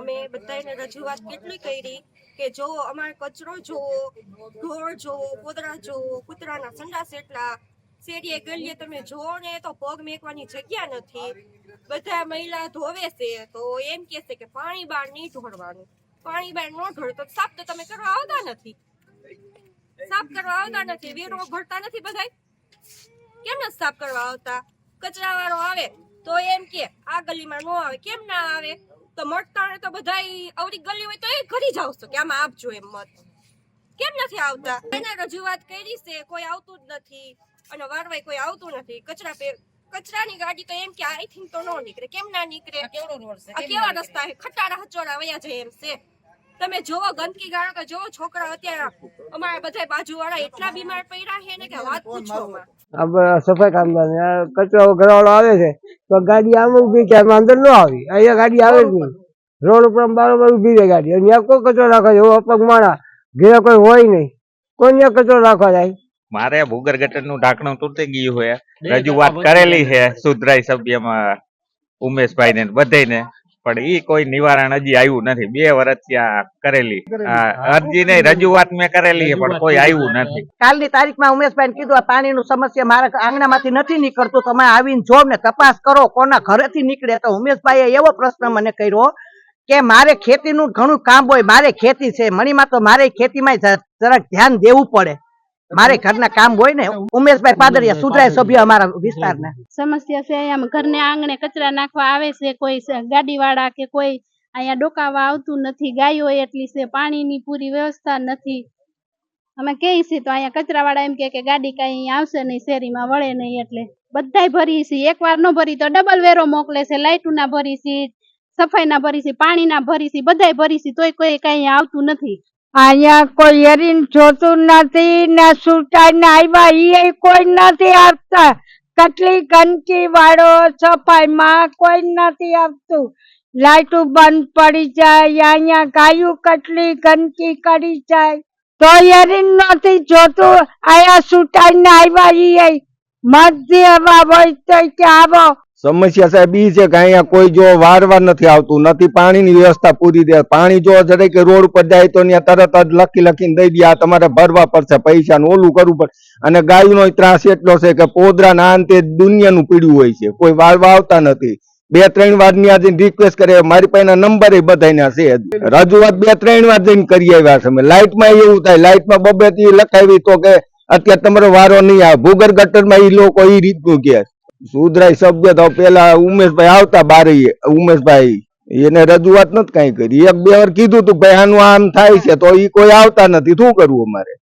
અમે બધાને રજૂઆત કેટલી કરી કે જો અમારે કચરો જોવો, ઢોર જોવો કોતરા જોવો, કૂતરાના સંડાસ એટલા શેરીએ ગલીએ તમે જોવો ને તો પગ મેકવાની જગ્યા નથી. બધા મહિલા ધોવે છે તો એમ કે છે કે પાણી બહાર નહીં ઢોળવાનું. પાણી બહાર ન ઢોળે તો સાફ તો તમે કરવા આવતા નથી. સાફ કરવા આવતા નથી. વેરો ભરતા નથી બધા કેમ નથી સાફ કરવા આવતા? કચરા વાળો આવે. તો એમ કે આ ગલીમાં નો આવે કેમ ના આવે? તો મળતા તો બધા અવરી ગલી હોય તો એ ઘરી જાવ છો કે આમાં આપજો એમ મત. કેમ નથી આવતા? એને રજૂઆત કરી છે કોઈ આવતું જ નથી. અને વારવાય કોઈ આવતું નથી. કચરા પે કચરાની ગાડી તો એમ કે આઈ થિંક તો નો નીકળે. કેમ ના નીકળે? આ કેવા રસ્તા છે? ખટારા હચોડા વયા જાય એમ છે. તમે જોવો ગંદકી ગાળો કે જોવો છોકરા અત્યારે અમારા બધા બાજુવાળા એટલા બીમાર પડ્યા છે ને કે વાત પૂછો સફાઈ કામદાર કચરો ઘરવાળો આવે છે. તો ગાડી આમ ઊભી કે અંદર ન આવી. અહીંયા ગાડી આવે જ નહીં. રોડ ઉપર બારોબાર ઊભી રહે ગાડી. અને ત્યાં કોઈ કચરો રાખવા જાય. એવો અપગ માણા ઘેર કોઈ હોય નહીં. કોઈ ત્યાં કચરો રાખવા જાય. મારે ભૂગર ગટરનું ઢાંકણું તૂટી ગયું હોય રજૂઆત કરેલી છે. સુધરાઈ સભ્યમાં ઉમેશભાઈ ને બધાને પણ ઈ કોઈ નિવારણ હજી આવ્યું નથી. બે વર્ષ ત્યાં કરેલી. અરજી ને રજૂઆત મેં કરેલી પણ કોઈ આવ્યું નથી. કાલની તારીખમાં ઉમેશભાઈ કીધું આ પાણીનું સમસ્યા મારા આંગણામાંથી નથી નીકળતું તમે આવીને જો ને તપાસ કરો કોના ઘરેથી નીકળે. તો ઉમેશભાઈએ એવો પ્રશ્ન મને કર્યો કે મારે ખેતીનું ઘણું કામ હોય મારે ખેતી છે મણીમાં તો મારે ખેતીમાં જરાક ધ્યાન દેવું પડે. મારે ઘરના કામ હોય ને ઉમેશભાઈ પાદરિયા સુધરાય સભ્ય અમારા વિસ્તારના. સમસ્યા છે અહીંયા ઘરને આંગણે કચરા નાખવા આવે છે કોઈ ગાડી વાળા કે કોઈ અહીંયા ડોકાવા આવતું નથી ગાયો એટલી છે પાણીની પૂરી વ્યવસ્થા નથી. અમે કહીએ છીએ તો અહીંયા કચરા વાળા એમ કે ગાડી કઈ આવશે નહીં શેરીમાં વળે નહીં એટલે. બધાય ભરી છે એક વાર નો ભરી તો ડબલ વેરો મોકલે છે લાઇટું ના ભરી છે સફાઈ ના ભરી છે પાણી ના ભરી છે બધાય ભરી છે તોય કોઈ કઈ આવતું નથી. અહીંયા કોઈ હેરીન જોતું નથી, ને સુટાઈને આવ્યા એ કોઈ નથી આપતા કેટલી ગંદકી વાળો સફાઈમાં કોઈ નથી આવતું. લાઈટો બંધ પડી જાય અહીંયા ગાયું કેટલી ગંદકી કરી જાય. તો હેરીન નથી જોતું અહીંયા સુટાઈને આવ્યા એ મત જેવા હોય તો કે આવો. સમસ્યા સાહેબ ઈ છે કે અહીંયા કોઈ જો વારવાર નથી આવતું, નથી પાણીની વ્યવસ્થા પૂરી દે, પાણી જો જડે કે રોડ ઉપર જાય તો તરત જ લખી લખીને દઈ દે તમારે ભરવા પડશે પૈસા ઓલું કરવું પડે. અને ગાયનો ત્રાસ એટલો છે કે પોદરા ના અંતે દુનિયાનું પીડ્યું હોય છે, કોઈ વારવા આવતા નથી. બે ત્રણ વારની આજે રિક્વેસ્ટ કરે, મારી પાસે નંબર એ બધાના છે રજૂઆત બે ત્રણ વાર જઈને કરી આવ્યા છે લાઇટ લાઇટમાં એવું થાય, લાઇટમાં બબે થી લખાવી તો કે અત્યારે તમારો વારો નહીં આવે. ભૂગર ગટરમાં ઈ લોકો એ રીતનું કે સુધરાય શબ્દ તો પેલા ઉમેશભાઈ આવતા બારે, ઉમેશભાઈ. એને રજૂઆત નથી કઈ કરી. એક બે વાર કીધું તું, ભાઈ, આનું આમ થાય છે, તો ઈ કોઈ આવતા નથી. શું કરવું અમારે?